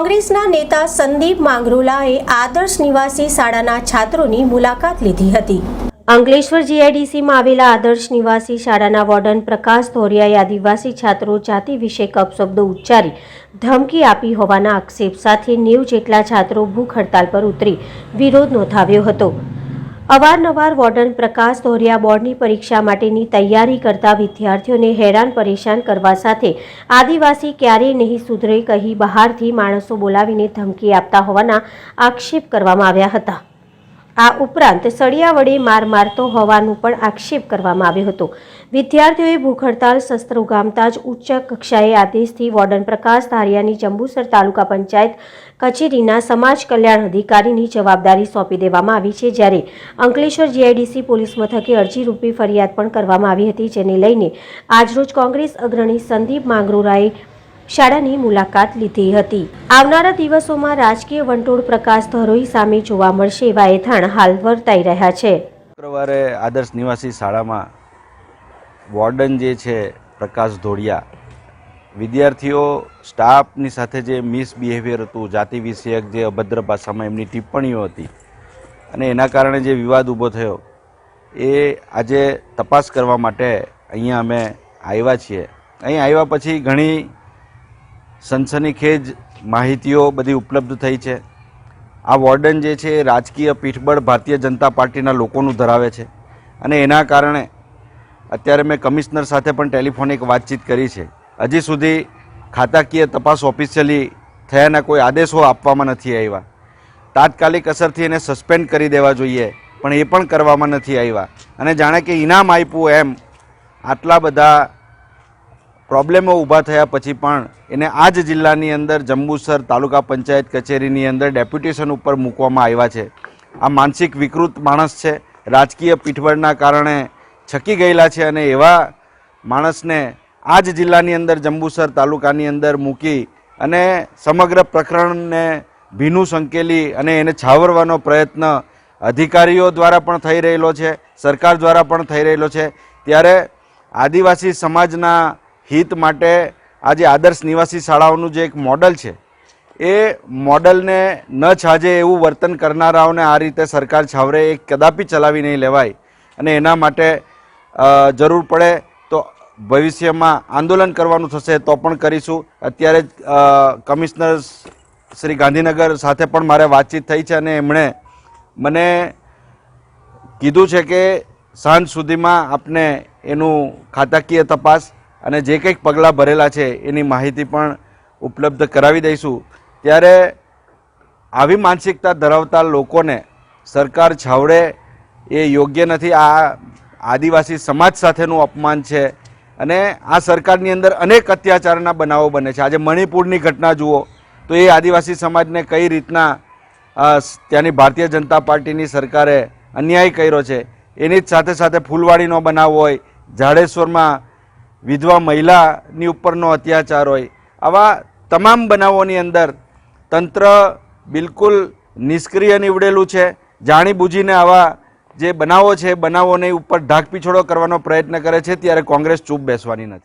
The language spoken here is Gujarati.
કોંગ્રેસના નેતા સંદીપ માંગરોલાએ આદર્શ નિવાસી શાળાના છાત્રોની મુલાકાત લીધી હતી. અંકલેશ્વર જીઆઈડીસીમાં આવેલા આદર્શ નિવાસી શાળાના વોર્ડન પ્રકાશ ધોરિયાએ આદિવાસી છાત્રો જાતિ વિશે અપશબ્દો ઉચ્ચારી ધમકી આપી હોવાના આક્ષેપ સાથે નેવ જેટલા છાત્રો ભૂખ હડતાલ પર ઉતરી વિરોધ નોંધાવ્યો હતો. અવારનવાર વોર્ડન પ્રકાશ ધોરિયા બોર્ડની પરીક્ષા માટેની તૈયારી કરતા વિદ્યાર્થીઓને હેરાન પરેશાન કરવા સાથે આદિવાસી ક્યારેય નહીં સુધરે કહી બહારથી માણસો બોલાવીને ધમકી આપતા હોવાના આક્ષેપ કરવામાં આવ્યા હતા. આ ઉપરાંત સળિયા વડે માર મારતો હોવાનું પણ આક્ષેપ કરવામાં આવ્યો હતો. વિદ્યાર્થીઓએ ભૂખ હડતાલ શસ્ત્ર ઉગામતા જ ઉચ્ચ કક્ષાએ આદેશથી વોર્ડન પ્રકાશ ધારિયાની જંબુસર તાલુકા પંચાયત કચેરીના સમાજ કલ્યાણ અધિકારીની જવાબદારી સોંપી દેવામાં આવી છે જ્યારે અંકલેશ્વર જીઆઈડીસી પોલીસ મથકે અરજી રૂપી ફરિયાદ પણ કરવામાં આવી હતી જેને લઈને આજરોજ કોંગ્રેસ અગ્રણી સંદીપ માંગરોરાએ શાળાની મુલાકાત લીધી હતી. આવનારા દિવસોમાં રાજકીય વંટોળ પ્રકાશ ધરોઈ સામે જોવા મળશે એવા એથાણ હાલ વર્તાઈ રહ્યા છે. શુક્રવારે આદર્શ નિવાસી શાળામાં વોર્ડન જે છે, પ્રકાશ ધોળિયા, વિદ્યાર્થીઓ, સ્ટાફની સાથે જે મિસબિહેવિયર હતું જાતિ વિષયક જે અભદ્ર ભાષામાં એમની ટિપ્પણીઓ હતી અને એના કારણે જે વિવાદ ઊભો થયો, એ આજે તપાસ કરવા માટે અહીંયા અમે આવ્યા છીએ. અહીં આવ્યા પછી ઘણી સનસનીખેજ માહિતીઓ બધી ઉપલબ્ધ થઈ છે. આ વોર્ડન જે છે એ રાજકીય પીઠબળ ભારતીય જનતા પાર્ટીના લોકોનું ધરાવે છે. અને એના કારણે અત્યારે મેં કમિશનર સાથે પણ ટેલિફોનિક વાતચીત કરી છે. હજી સુધી ખાતાકીય તપાસ ઓફિશિયલી થયાના કોઈ આદેશો આપવામાં નથી આવ્યા. તાત્કાલિક અસરથી એને સસ્પેન્ડ કરી દેવા જોઈએ, પણ એ પણ કરવામાં નથી આવ્યા. અને જાણે કે ઇનામ આપ્યું એમ, આટલા બધા પ્રોબ્લેમો ઊભા થયા પછી પણ એને આ જ જિલ્લાની અંદર જંબુસર તાલુકા પંચાયત કચેરીની અંદર ડેપ્યુટેશન ઉપર મૂકવામાં આવ્યા છે. આ માનસિક વિકૃત માણસ છે. રાજકીય પીઠબળના કારણે છકી ગયેલા છે અને એવા માણસને આ જ જિલ્લાની અંદર જંબુસર તાલુકાની અંદર મૂકી અને સમગ્ર પ્રકરણને ભીનું સંકેલી અને એને છાવરવાનો પ્રયત્ન અધિકારીઓ દ્વારા પણ થઈ રહેલો છે, સરકાર દ્વારા પણ થઈ રહેલો છે. ત્યારે આદિવાસી સમાજના હિત માટે આજે આદર્શ નિવાસી શાળાઓનું જે એક મોડલ છે, એ મોડલને ન છાજે એવું વર્તન કરનારાઓને આ રીતે સરકાર છાવરે, એ કદાપી ચલાવી નહીં લેવાય. અને એના માટે જરૂર પડે તો ભવિષ્યમાં આંદોલન કરવાનું થશે તો પણ કરીશું. અત્યારે કમિશનર શ્રી ગાંધીનગર સાથે પણ મારે વાતચીત થઈ છે અને એમણે મને કીધું છે કે સાંજ સુધીમાં આપને એનું ખાતાકીય તપાસ અને જે કંઈક પગલાં ભરેલા છે, એની માહિતી પણ ઉપલબ્ધ કરાવી દઈશું. ત્યારે આવી માનસિકતા ધરાવતા લોકોને સરકાર છાવડે એ યોગ્ય નથી. આ આદિવાસી સમાજ સાથેનું અપમાન છે અને આ સરકારની અંદર અનેક અત્યાચારના બનાવો બને છે. આજે મણિપુરની ઘટના જુઓ તો એ આદિવાસી સમાજને કઈ રીતના ત્યાંની ભારતીય જનતા પાર્ટીની સરકારે અન્યાય કર્યો છે, એની જ સાથે સાથે ફૂલવાડીનો બનાવ હોય જાડેશ્વરમાં વિધવા મહિલાની ઉપરનો અત્યાચાર હોય. આવા તમામ બનાવોની અંદર તંત્ર બિલકુલ નિષ્ક્રિય નીવડેલું છે. જાણી બૂજીને આવા જે બનાવો છે, બનાવોની ઉપર ઢાકપીછોડો કરવાનો પ્રયત્ન કરે છે, ત્યારે કોંગ્રેસ ચૂપ બેસવાની નથી.